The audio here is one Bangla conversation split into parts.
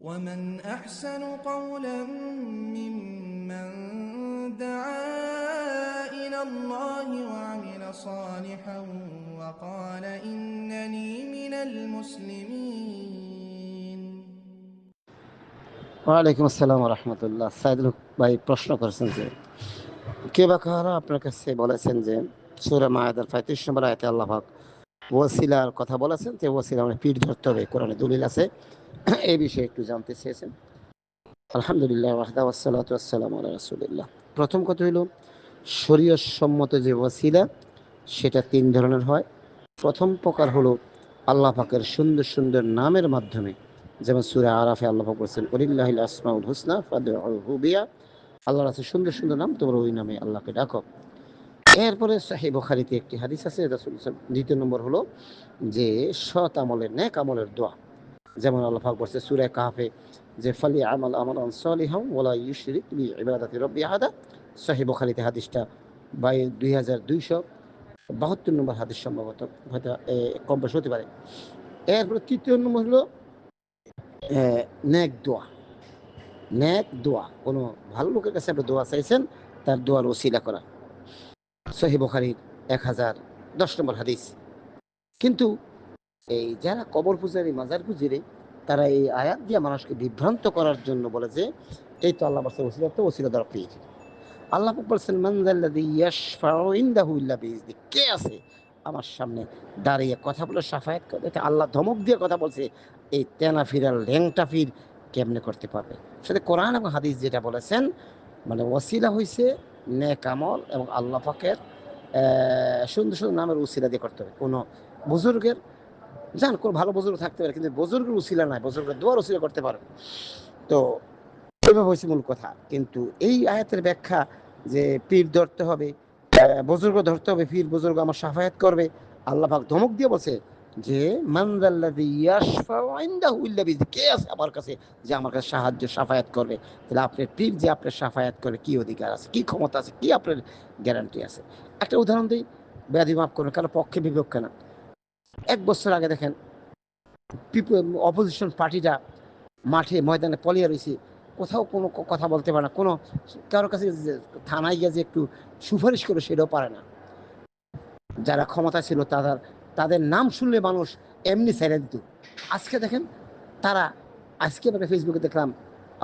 ومن أحسن قولا ممن دعا إلى الله وعمل صالحا وقال إنني من المسلمين ওয়ালাইকুম আসসালাম রহমতুল্লাহ সাইদুল ভাই প্রশ্ন করেছেন যে কে বা কাহারা আপনার কাছে বলেছেন যে সুরা মায়াদার পঁয়ত্রিশ নম্বর আয়তে আল্লাহ পাক ওসিলার কথা বলেছেন যে ওয়াসিলা মানে পিঠ ধরতে হবে, কোরআনে দলিল আছে। এই বিষয়ে একটু জানতে চেয়েছেন। আলহামদুলিল্লাহ ওয়াহদা ওয়াসসালাতু ওয়াসসালামু আলা রাসূলিল্লাহ। প্রথম কথা হলো শরীয় সম্মত যে ওয়াসিলা, সেটা তিন ধরনের হয়। প্রথম প্রকার হলো আল্লাহ পাকের সুন্দর সুন্দর নামের মাধ্যমে, যেমন সুরা আরাফে আল্লাহ পাক বলছেন, ওলিল্লাহিল আসমাউল হুসনা ফাদউহু বিয়া আল্লাহর আছে সুন্দর সুন্দর নাম, তোমরা ওই নামে আল্লাহকে ডাকো। এরপরে সাহেব বুখারীতে একটি হাদিস আছে রাসূল দ্বিতীয় নম্বর হলো যে সৎ আমলের, নেক আমলের দোয়া। যেমন আল্লাহ পাক বলছে, সূরা কাহফে যে, ফালি আমল আমালান সালিহাম ওয়ালা ইউশরিক বি ইবাদাতি রাব্বি আহাদা। সহিহ বুখারীতে হাদিসটা বাই দুই হাজার দুইশো বাহাত্তর নম্বর হাদিস সম্ভবত, হয়তো কম বেশি হতে পারে। এরপরে তৃতীয় নম্বর হলো নেক দোয়া। নেক দোয়া। কোনো ভালো লোকের কাছে আপনি দোয়া চাইছেন, তার দোয়ার ওসিলা করা। সহি বখারির এক হাজার দশ নম্বর হাদিস। কিন্তু এই যারা কবর পূজারী, মাজার পূজারী, তারা এই আয়াত দিয়ে মানুষকে বিভ্রান্ত করার জন্য বলে যে, এই তো আল্লাহ বলছে ওসিলা তো ওসিলা দ্বারা পেয়েছে আল্লাহ বলছেন মানজাল্লাযী ইয়াশফাউ ইনদাহু ইল্লা বিইজনি কে আছে আমার সামনে দাঁড়িয়ে কথা বলে সাফায়াত করে? আল্লাহ ধমক দিয়ে কথা বলছে, এই তেনা ফিরা ল্যাংটা ফির কেমনে করতে পারবে? সেটা কোরআন এবং হাদিস যেটা বলেছেন মানে ওসিলা হইছে নেক আমল এবং আল্লাহ পাকের সুন্দর সুন্দর নামের উসিলা দিয়ে করতে হবে। কোনো বুজুর্গের, জান, কোন ভালো বুজুর্গ থাকতে পারে, কিন্তু বুজুর্গের উসিলা নাই, বুজুর্গের দোয়ার উসিলা করতে পারে। তো এইভাবে হয়েছে মূল কথা। কিন্তু এই আয়াতের ব্যাখ্যা যে পীর ধরতে হবে বুজুর্গ ধরতে হবে, পীর বুজুর্গ আমার সাফায়াত করবে, আল্লাহ পাক ধমক দিয়ে বলছে যে কে আছে আমার কাছে যে আমার কাছে সাহায্য, সাফায়াত করবে? তাহলে আপনার পীর যে আপনার সাফায়াত করে কি অধিকার আছে? কি ক্ষমতা আছে? কি আপনার গ্যারান্টি আছে? একটা উদাহরণ দিই, ব্যাধি মাফ করুন, কারও পক্ষে বিপক্ষে না। এক বছর আগে দেখেন অপোজিশন পার্টিটা মাঠে ময়দানে পলিয়ে রয়েছে কোথাও কোনো কথা বলতে পারে না। কোনো কারোর কাছে থানায় গিয়ে যে একটু সুপারিশ করে সেটাও পারে না। যারা ক্ষমতা ছিল তাদের তাদের নাম শুনলে মানুষ এমনি ছেড়ে দিত। আজকে দেখেন, তারা আজকে মানে ফেসবুকে দেখলাম,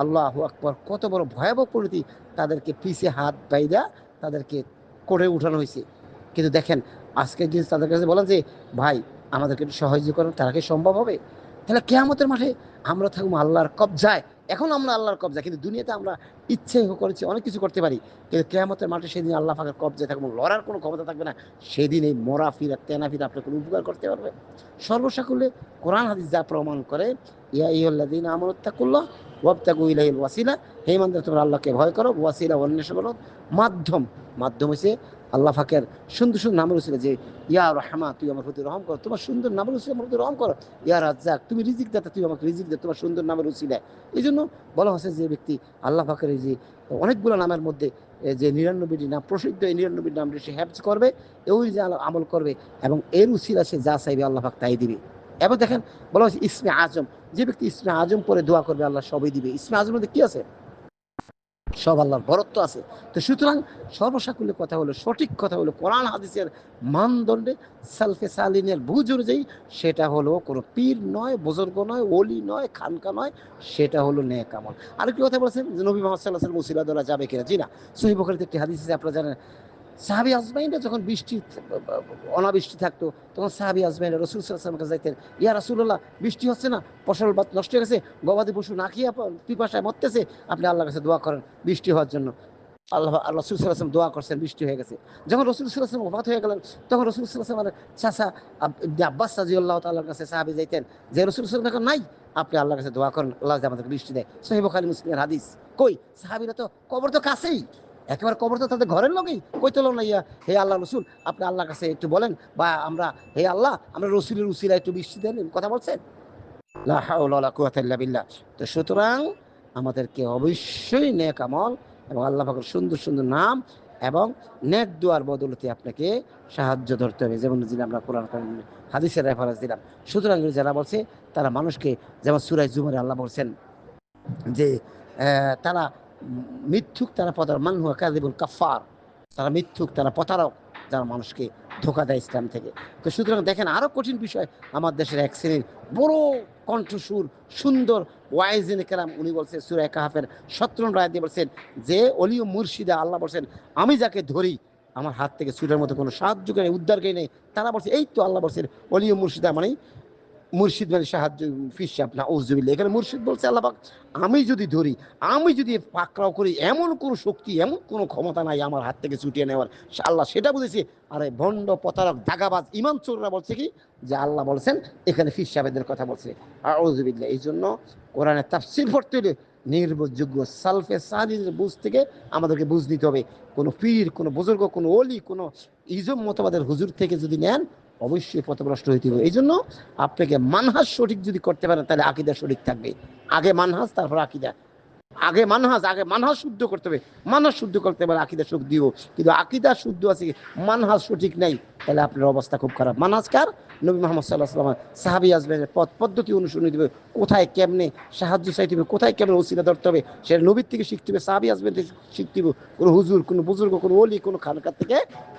আল্লাহ আকবর, কত বড় ভয়াবহ পরিণতি তাদেরকে পিছে হাত বাইরা তাদেরকে করে উঠানো হয়েছে। কিন্তু দেখেন, আজকে জিনিস তাদের কাছে বলেন যে, ভাই, আমাদেরকে একটু সাহায্য করেন, তারা কি সম্ভব হবে? তাহলে কেয়ামতের মাঠে আমরা থাকব আল্লাহর কবজায়। এখন আমরা আল্লাহর কবজা, কিন্তু দুনিয়াতে আমরা ইচ্ছে করেছি, অনেক কিছু করতে পারি, কিন্তু কেয়ামতের মাঠে সেদিন আল্লাহ ফাঁকের কবজায় থাকবে লড়ার কোনো ক্ষমতা থাকবে না। সেদিন এই মরা ফিরা, তেনা ফিরা আপনি কোনো উপকার করতে পারবে সর্বসাকুলে কোরআন হাদিস যা প্রমাণ করে, ইয়া ইহল্লাদিন আমরত্তাকুল্লাহ ওয়াসিলা। হে ইমানদার, তোমরা আল্লাহকে ভয় করো, ওয়াসিলা অন্বেষণ করো মাধ্যম। মাধ্যম হচ্ছে আল্লাহ ফাকের সুন্দর সুন্দর নামের উচিলা যে, ইয়া রহমা, তুই আমার প্রতি রহম করো। তোমার সুন্দর নামের উচিলা আমার প্রতি রহম করো। ইয়া রাজ্জাক, তুমি রিজিক দাতা, তুই আমাকে রিজিক দে, তোমার সুন্দর নামের উচিলায় এই জন্য বলা হচ্ছে যে ব্যক্তি আল্লাহ ফাকের এই যে অনেকগুলো নামের মধ্যে যে নিরানব্বইটি নাম, প্রসিদ্ধ এই নিরানব্বইটি নাম সে হ্যাপস করবে, ওই যে আমল করবে এবং এর উচিলা সে যা চাইবে আল্লাহ পাক তাই দিবে। এবার দেখেন, বলা হচ্ছে ইসমে আজম যে ব্যক্তি ইসমে আজম পরে দোয়া করবে, আল্লাহ সবই দিবে। ইসমে আজমের মধ্যে কি আছে? সব আল্লাহর বরত্ব আছে। তো সুতরাং সর্বসাকুল্য কথা হলো, সঠিক কথা হলো, কোরআন, হাদিসের মানদণ্ডে সালফে সালিনের বুঝ অনুযায়ী সেটা হলো কোনো পীর নয়, বুজুর্গ নয়, ওলি নয়, খানকা নয়, সেটা হলো নেক আমল। আরেকটি কথা বলেছেন নবী মোহাম্মদ সাল্লাহ যাবে কিনা? জি না। সহি একটি হাদিস আপনারা জানেন সাহাবি আজমাইনরা যখন বৃষ্টি অনাবৃষ্টি থাকতো, তখন সাহাবি আজমাইনরা রসুল সাল্লামের কাছে যাইতেন, ইয়া রাসুল্লাহ বৃষ্টি হচ্ছে না, ফসল নষ্ট হয়ে গেছে, গবাদি পশু না খেয়ে পিপাসায় মরতেছে, আপনি আল্লাহর কাছে দোয়া করেন বৃষ্টি হওয়ার জন্য। আল্লাহ আল্লাহ রসুল সাল্লাম দোয়া করছেন, বৃষ্টি হয়ে গেছে। যখন রসুল সাল্লাম ওফাত হয়ে গেলেন, তখন রসুল সাল্লামের চাষা আব্বাস সাজি আল্লাহ তাল্লাহর কাছে সাহাবি যাইতেন, যে রসুল সাল্লাম এখন নাই, আপনি আল্লাহর কাছে দোয়া করেন, আল্লাহ আমাদেরকে বৃষ্টি দেয়। সহিব খালি মুসলিমের হাদিস। কই? সাহাবিরা তো কবর তো কাছেই। একেবারে কবর তো তাদের ঘরের লোকেই। না ইয়া, হে আল্লাহ রসুল, আপনি আল্লাহর কাছে একটু বলেন, বা আমরা, হে আল্লাহ, আমরা রসুলের উসিলা একটু বৃষ্টি দেন কথা বলছেন? বিল্লাহ। তো সুতরাং আমাদেরকে অবশ্যই নেক আমল এবং আল্লাহ পাকের সুন্দর সুন্দর নাম এবং নেক দোয়ার বদলতে আপনাকে সাহায্য ধরতে হবে। যেমন যদি আমরা কোরআন হাদিসের রেফারেন্স দিলাম। সুতরাং যারা বলছে, তারা মানুষকে, যেমন সুরাই জুমারে আল্লাহ বলছেন যে তারা মিথ্যুক তারা প্রতারক। মান হুয়া কাযিবুল কাফার তারা মিথ্যুক, তারা প্রতারক, যারা মানুষকে ধোকা দেয় ইসলাম থেকে। তো সুতরাং দেখেন আরও কঠিন বিষয় আমার দেশের এক শ্রেণির বড় কণ্ঠসুর সুন্দর ওয়াইজিন কেরাম উনি বলছেন সুরায় কাহাফের সত্তর রায় দিয়ে বলছেন, যে অলিও মুর্শিদা আল্লাহ বলছেন, আমি যাকে ধরি, আমার হাত থেকে সুরের মতো কোনো সাহায্যকারী, উদ্ধারকারী নেই। তারা বলছে, এই তো আল্লাহ বলছেন অলিও মুর্শিদা মানে মুর্শিদ মানে সাহায্য ফিসাব না ওজুবিল্লা এখানে মুর্শিদ বলছে, আল্লাহ আমি যদি ধরি, আমি যদি পাকড়াও করি, এমন কোনো শক্তি, এমন কোনো ক্ষমতা নাই আমার হাত থেকে ছুটিয়ে নেওয়ার। আল্লাহ সেটা বুঝেছি আরে ভণ্ড প্রতারক দাগাবাজ ইমান চোররা বলছে কি, যে আল্লাহ বলছেন, এখানে ফির সাহেবদের কথা বলছে। আর ওজুবিল্লা এই জন্য কোরআনে তাফসির পড়তে হলে নির্ভরযোগ্য সালফে সাহাদিদের বুঝ থেকে আমাদেরকে বুঝ নিতে হবে। কোনো পীর, কোনো বুজুর্গ, কোনো অলি কোনো ইজম মতবাদের হুজুর থেকে যদি নেন অবশ্যই পথভ্রষ্ট হইতে হবে এই জন্য আপনাকে মানহাস সঠিক যদি করতে পারেন, তাহলে আকিদা সঠিক থাকবে। আগে মানহাস তারপর আকিদা। আগে মানহাস আগে মানহাস শুদ্ধ করতে হবে। মানহাস শুদ্ধ করতে পারে আকিদা সুখ দিব কিন্তু আকিদা শুদ্ধ আছে মানহাস সঠিক নাই, তাহলে আপনার অবস্থা খুব খারাপ। মানহাস কার? নবী মোহাম্মদ সাল্লাহ সাল্লাম সাহাবি আসবেন, পথ পদ্ধতি অনুসরণ হবে, কোথায় কেমনে সাহায্য চাইতে হবে, কোথায় কেমনে ওসিলা ধরতে হবে, সেটা নবীর থেকে শিখতে হবে, সাহাবি আসবেন থেকে শিখতে হবে। কোনো হুজুর, কোনো বুজুর্গ, কোনো অলি কোনো খানকার থেকে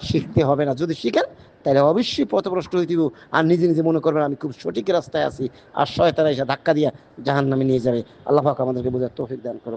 শিখতে হবে না। যদি শিখেন, তাহলে অবশ্যই পথভ্রষ্ট হয়ে দিব আর নিজে নিজে মনে করবেন, আমি খুব সঠিক রাস্তায় আছি। আর শয়তারা এসে ধাক্কা দিয়া জাহান নামে নিয়ে যাবে। আল্লাহ আমাদেরকে বোঝার তৌফিক দান করো